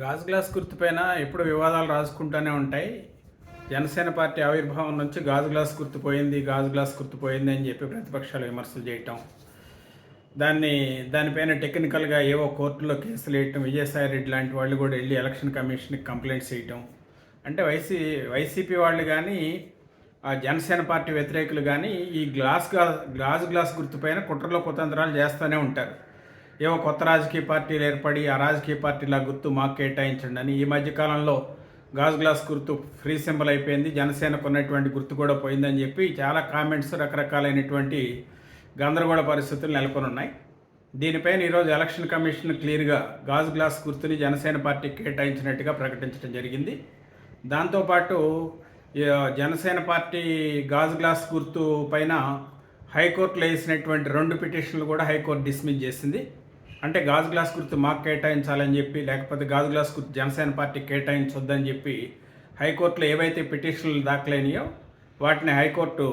గాజు గ్లాస్ గుర్తుపైన ఎప్పుడు వివాదాలు రాసుకుంటూనే ఉంటాయి. జనసేన పార్టీ ఆవిర్భావం నుంచి గాజు గ్లాస్ గుర్తుపోయింది గాజు గ్లాస్ గుర్తుపోయింది అని చెప్పి ప్రతిపక్షాలు విమర్శలు చేయటం. దాన్ని దానిపైన టెక్నికల్గా ఏవో కోర్టులో కేసులు వేయటం విజయసాయి రెడ్డి లాంటి వాళ్ళు కూడా వెళ్ళి ఎలక్షన్ కమిషన్కి కంప్లైంట్స్ చేయటం. అంటే వైసీ వైసీపీ వాళ్ళు కానీ ఆ జనసేన పార్టీ వ్యతిరేకులు కానీ ఈ గ్లాస్ గ్లాస్ గాజు గ్లాస్ గుర్తుపైన కుట్రలో కుతంత్రాలు చేస్తూనే ఉంటారు. ఏవో కొత్త రాజకీయ పార్టీలు ఏర్పడి ఆ రాజకీయ పార్టీల గుర్తు మాకు కేటాయించండి అని ఈ మధ్య కాలంలో గ్లాస్ గుర్తు ఫ్రీ సింబల్ అయిపోయింది. జనసేనకు ఉన్నటువంటి గుర్తు కూడా పోయిందని చెప్పి చాలా కామెంట్స్ రకరకాలైనటువంటి గందరగోళ పరిస్థితులు నెలకొని ఉన్నాయి దీనిపైన ఈరోజు ఎలక్షన్ కమిషన్ క్లియర్గా గాజు గ్లాస్ గుర్తుని జనసేన పార్టీ కేటాయించినట్టుగా ప్రకటించడం జరిగింది. దాంతోపాటు జనసేన పార్టీ గాజు గ్లాస్ గుర్తు పైన హైకోర్టులో వేసినటువంటి రెండు పిటిషన్లు కూడా హైకోర్టు డిస్మిస్ చేసింది. అంటే గాజు గ్లాస్ గుర్తు మాకు కేటాయించాలని చెప్పి లేకపోతే గాజు గ్లాస్ గుర్తు జనసేన పార్టీ కేటాయించొద్దని చెప్పి హైకోర్టులో ఏవైతే పిటిషన్లు దాఖలైనాయో వాటిని హైకోర్టు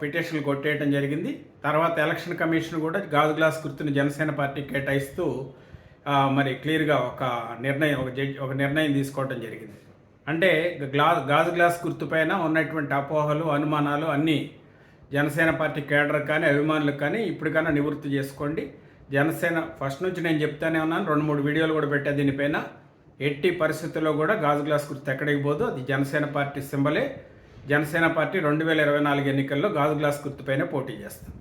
పిటిషన్లు కొట్టేయటం జరిగింది. తర్వాత ఎలక్షన్ కమిషన్ కూడా గాజు గ్లాస్ గుర్తుని జనసేన పార్టీ కేటాయిస్తూ మరి క్లియర్గా ఒక నిర్ణయం ఒక జడ్జి ఒక నిర్ణయం తీసుకోవడం జరిగింది. అంటే గ్లా గాజు గ్లాస్ గుర్తుపైన ఉన్నటువంటి అపోహలు అనుమానాలు అన్నీ జనసేన పార్టీ కేడర్ కానీ అభిమానులకు కానీ ఇప్పటికైనా నివృత్తి చేసుకోండి. జనసేన ఫస్ట్ నుంచి నేను చెప్తానే ఉన్నాను రెండు మూడు వీడియోలు కూడా పెట్టా దీనిపైన. ఎట్టి పరిస్థితుల్లో కూడా గాజు గ్లాస్ గుర్తు ఎక్కడికి పోదు అది జనసేన పార్టీ సింబలే. జనసేన పార్టీ రెండు వేల ఇరవై నాలుగు ఎన్నికల్లో గాజు గ్లాస్ గుర్తుపైనే పోటీ చేస్తుంది.